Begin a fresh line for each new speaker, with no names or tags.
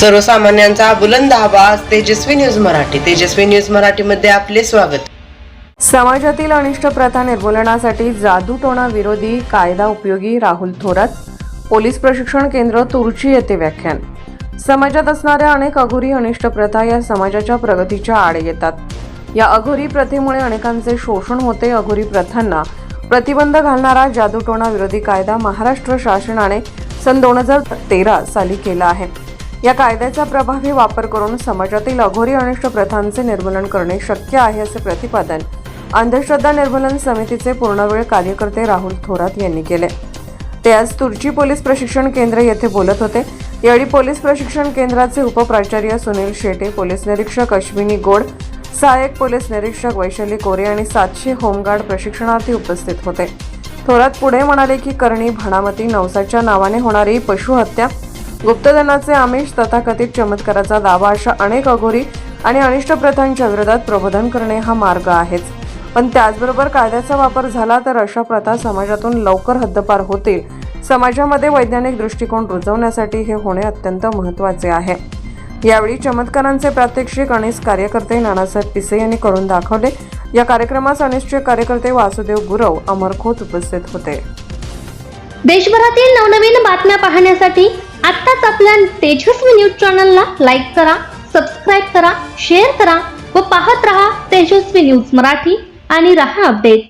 सर्वसामान्यांचा बुलंद आवाज तेजस्वी न्यूज मराठी. तेजस्वी न्यूज मराठीमध्ये आपले स्वागत.
समाजातील अनिष्ट प्रथा निर्मूलनासाठी जादूटोणा विरोधी कायदा उपयोगी राहुल थोरात. पोलीस प्रशिक्षण केंद्र तुर्ची येथे व्याख्यान. समाजात असणाऱ्या अनेक अघोरी अनिष्ट प्रथा या समाजाच्या प्रगतीच्या आड येतात. या अघोरी प्रथेमुळे अनेकांचे शोषण होते. अघोरी प्रथांना प्रतिबंध घालणारा जादूटोणा विरोधी कायदा महाराष्ट्र शासनाने सन दोन हजार तेरा साली केला आहे. या कायद्याचा प्रभावी वापर करून समाजातील अघोरी अनिष्ट प्रथांचे निर्मूलन करणे शक्य आहे असे प्रतिपादन अंधश्रद्धा निर्मूलन समितीचे पूर्णवेळ कार्यकर्ते राहुल थोरात यांनी केले. ते आज तुर्ची पोलीस प्रशिक्षण केंद्र येथे बोलत होते. यावेळी पोलीस प्रशिक्षण केंद्राचे उपप्राचार्य सुनील शेटे पोलीस निरीक्षक अश्विनी गोड सहाय्यक पोलीस निरीक्षक वैशाली कोरे आणि सातशे होमगार्ड प्रशिक्षणार्थी उपस्थित होते. थोरात पुढे म्हणाले की करणी भाणामती नवसाच्या नावाने होणारी पशुहत्या गुप्तधनाचे आमिष तथाकथित चमत्काराचा दावा अशा अनेक अघोरी आणि अनिष्ट प्रथांच्या विरोधात प्रबोधन करणे हा मार्ग आहेच. पण त्याचबरोबर कायद्याचा वापर झाला तर अशा प्रथा समाजातून लवकर हद्दपार होतील. समाजामध्ये वैज्ञानिक दृष्टिकोन रुजवण्यासाठी हे होणे अत्यंत महत्त्वाचे आहे. यावेळी चमत्कारांचे प्रात्यक्षिक अनिस कार्यकर्ते नानासाहेब पिसे यांनी करून दाखवले. या कार्यक्रमास अनिश्चित कार्यकर्ते वासुदेव गुरव अमर खोत उपस्थित होते.
देशभरातील नवनवीन बातम्या पाहण्यासाठी आत्ताच आपल्या तेजस्वी न्यूज चॅनलला लाईक करा सबस्क्राईब करा शेअर करा व पाहत रहा तेजस्वी न्यूज मराठी आणि रहा अपडेट.